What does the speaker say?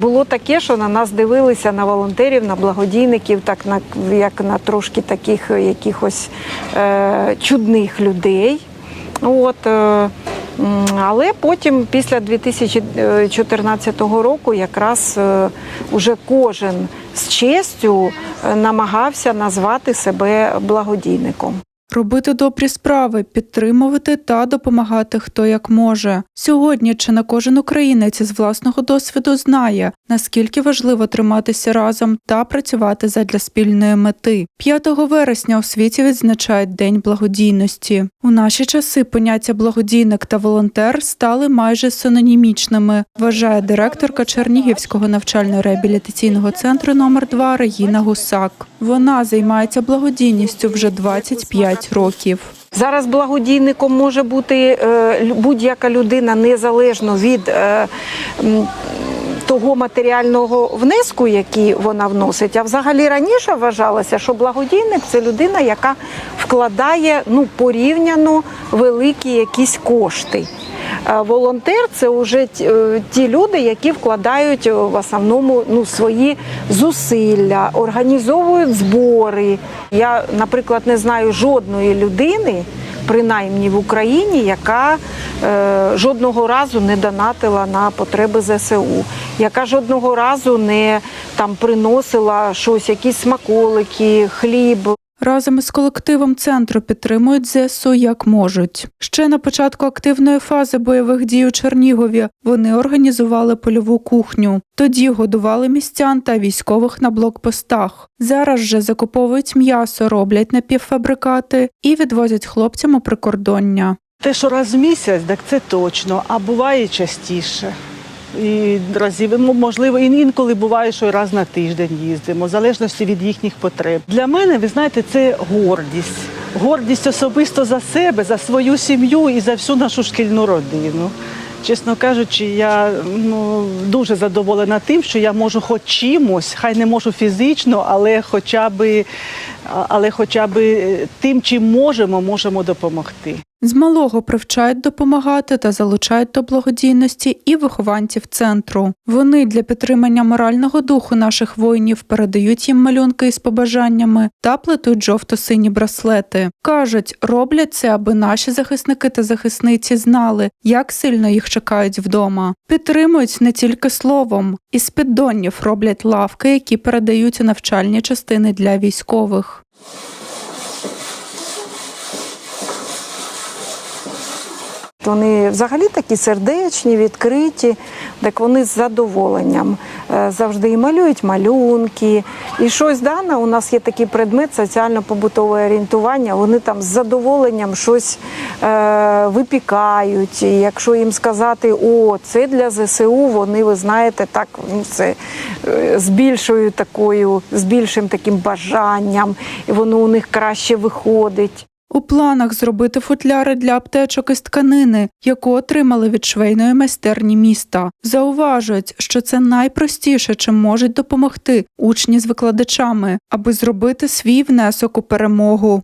Було таке, що на нас дивилися на волонтерів, на благодійників, так на як на трошки таких якихось е, чудних людей. От, е, але потім, після 2014 року, якраз е, уже кожен з честю е, намагався назвати себе благодійником. Робити добрі справи, підтримувати та допомагати хто як може. Сьогодні чи не кожен українець із власного досвіду знає, наскільки важливо триматися разом та працювати задля спільної мети. 5 вересня у світі відзначають День благодійності. У наші часи поняття благодійник та волонтер стали майже синонімічними, вважає директорка Чернігівського навчально-реабілітаційного центру номер 2 Регіна Гусак. Вона займається благодійністю вже 25 років. Зараз благодійником може бути е, будь-яка людина незалежно від е, того матеріального внеску, який вона вносить. А взагалі раніше вважалося, що благодійник це людина, яка вкладає ну, порівняно великі якісь кошти. Волонтер це вже ті- е, люди, які вкладають е, в основному ну, свої зусилля, організовують збори. Я, наприклад, не знаю жодної людини, принаймні в Україні, яка е, жодного разу не донатила на потреби ЗСУ, яка жодного разу не там приносила щось, якісь смаколики, хліб. Разом із колективом центру підтримують ЗСУ як можуть. Ще на початку активної фази бойових дій у Чернігові вони організували польову кухню. Тоді годували містян та військових на блокпостах. Зараз же закуповують м'ясо, роблять напівфабрикати і відвозять хлопцям у прикордоння. Те, що раз в місяць, так це точно, а буває частіше. І разів, ну, можливо, інколи буває, що раз на тиждень їздимо, в залежності від їхніх потреб. Для мене, ви знаєте, це гордість. Гордість особисто за себе, за свою сім'ю і за всю нашу шкільну родину. Чесно кажучи, я ну, дуже задоволена тим, що я можу хоч чимось, хай не можу фізично, але хоча б, але хоча б е, тим, чим можемо, можемо допомогти. З малого привчають допомагати та залучають до благодійності і вихованців центру. Вони для підтримання морального духу наших воїнів передають їм малюнки із побажаннями та плетуть жовто-сині браслети. кажуть, роблять це, аби наші захисники та захисниці знали, як сильно їх чекають вдома. Підтримують не тільки словом, із піддонів роблять лавки, які передають навчальні частини для військових. Вони взагалі такі сердечні, відкриті, так вони з задоволенням е, завжди і малюють малюнки. І щось дане, у нас є такий предмет соціально-побутове орієнтування. Вони там з задоволенням щось е, випікають. І якщо їм сказати, о, це для ЗСУ, вони, ви знаєте, так ну, це е, з більшою такою, з більшим таким бажанням, і воно у них краще виходить. У планах зробити футляри для аптечок із тканини, яку отримали від швейної майстерні міста. Зауважують, що це найпростіше, чим можуть допомогти учні з викладачами, аби зробити свій внесок у перемогу.